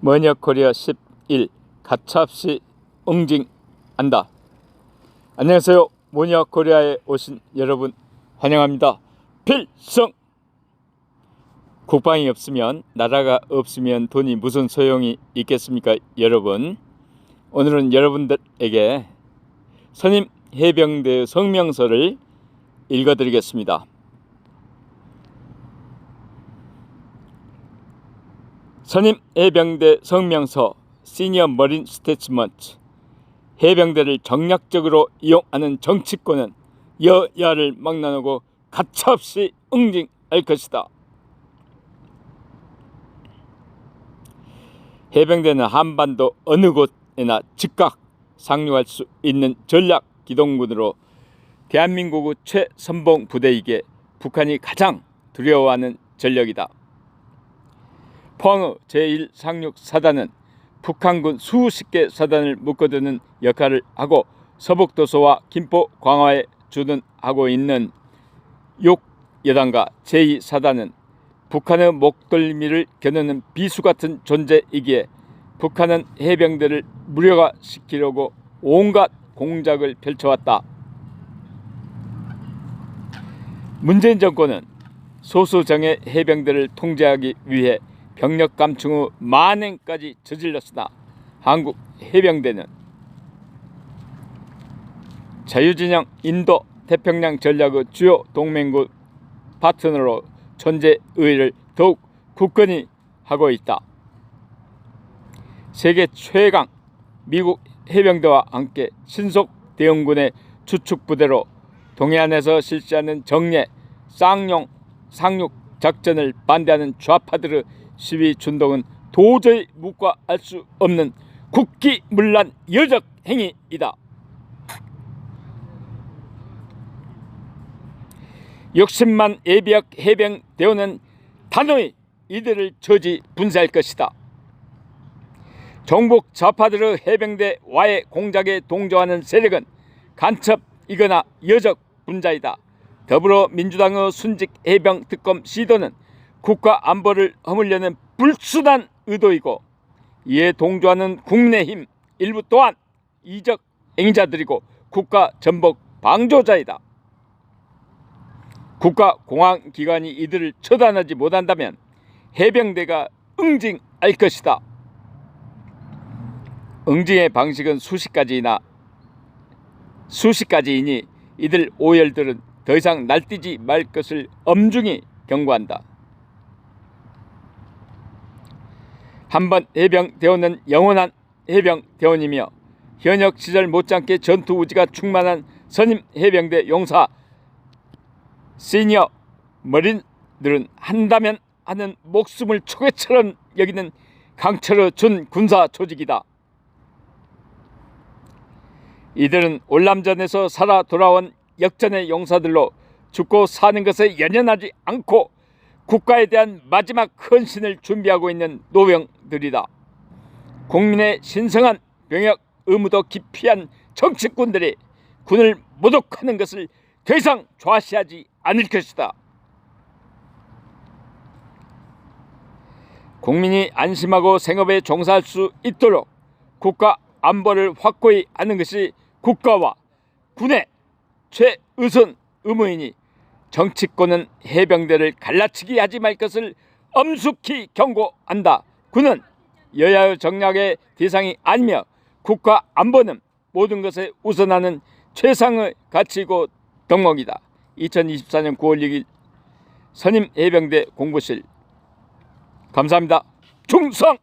머니어 코리아 11 가차없이 응징한다. 안녕하세요. 모니어 코리아에 오신 여러분 환영합니다. 필승! 국방이 없으면 나라가 없으면 돈이 무슨 소용이 있겠습니까, 여러분? 오늘은 여러분들에게 선임 해병대 성명서를 읽어드리겠습니다. 선임 해병대 성명서 시니어 머린 스태츠먼트 해병대를 정략적으로 이용하는 정치권은 여야를 막나누고 가차없이 응징할 것이다. 해병대는 한반도 어느 곳에나 즉각 상륙할 수 있는 전략 기동군으로 대한민국의 최선봉 부대이기에 북한이 가장 두려워하는 전력이다. 포항의 제1상륙사단은 북한군 수십 개 사단을 묶어두는 역할을 하고 서북도서와 김포 광화에 주둔하고 있는 욕여단과 제2사단은 북한의 목덜미를 겨누는 비수 같은 존재이기에 북한은 해병대를 무력화시키려고 온갖 공작을 펼쳐왔다. 문재인 정권은 소수정예 해병대를 통제하기 위해 병력 감축 후 만행까지 저질렀으나 한국 해병대는 자유진영 인도 태평양 전략의 주요 동맹국 파트너로 존재 의의를 더욱 굳건히 하고 있다. 세계 최강 미국 해병대와 함께 신속 대응군의 주축 부대로 동해안에서 실시하는 정례 쌍용 상륙 작전을 반대하는 좌파들의 시위 준동은 도저히 묵과할 수 없는 국기문란 여적 행위이다. 욕심만 예비역 해병 대원은 단호히 이들을 저지 분쇄할 것이다. 정복 좌파들의 해병대와의 공작에 동조하는 세력은 간첩이거나 여적 분자이다. 더불어민주당의 순직 해병 특검 시도는 국가 안보를 허물려는 불순한 의도이고 이에 동조하는 국민의힘 일부 또한 이적 행위자들이고 국가 전복 방조자이다. 국가 공안 기관이 이들을 처단하지 못한다면 해병대가 응징할 것이다. 응징의 방식은 수십 가지이나 수십 가지이니 이들 오열들은 더 이상 날뛰지 말 것을 엄중히 경고한다. 한번 해병 대원은 영원한 해병 대원이며 현역 시절 못지않게 전투 우지가 충만한 선임 해병대 용사 시니어 머린들은 한다면 하는 목숨을 초계처럼 여기는 강철의 준 군사 조직이다. 이들은 올남전에서 살아 돌아온 역전의 용사들로 죽고 사는 것에 연연하지 않고 국가에 대한 마지막 헌신을 준비하고 있는 노병 들이다. 국민의 신성한 병역 의무도 기피한 정치꾼들이 군을 모독하는 것을 더 이상 좌시하지 않을 것이다. 국민이 안심하고 생업에 종사할 수 있도록 국가 안보를 확고히 하는 것이 국가와 군의 최우선 의무이니 정치권은 해병대를 갈라치기 하지 말 것을 엄숙히 경고한다. 군은 여야의 정략의 대상이 아니며 국가 안보는 모든 것에 우선하는 최상의 가치고 덕목이다. 2024년 9월 6일 선임 해병대 공보실 감사합니다. 충성!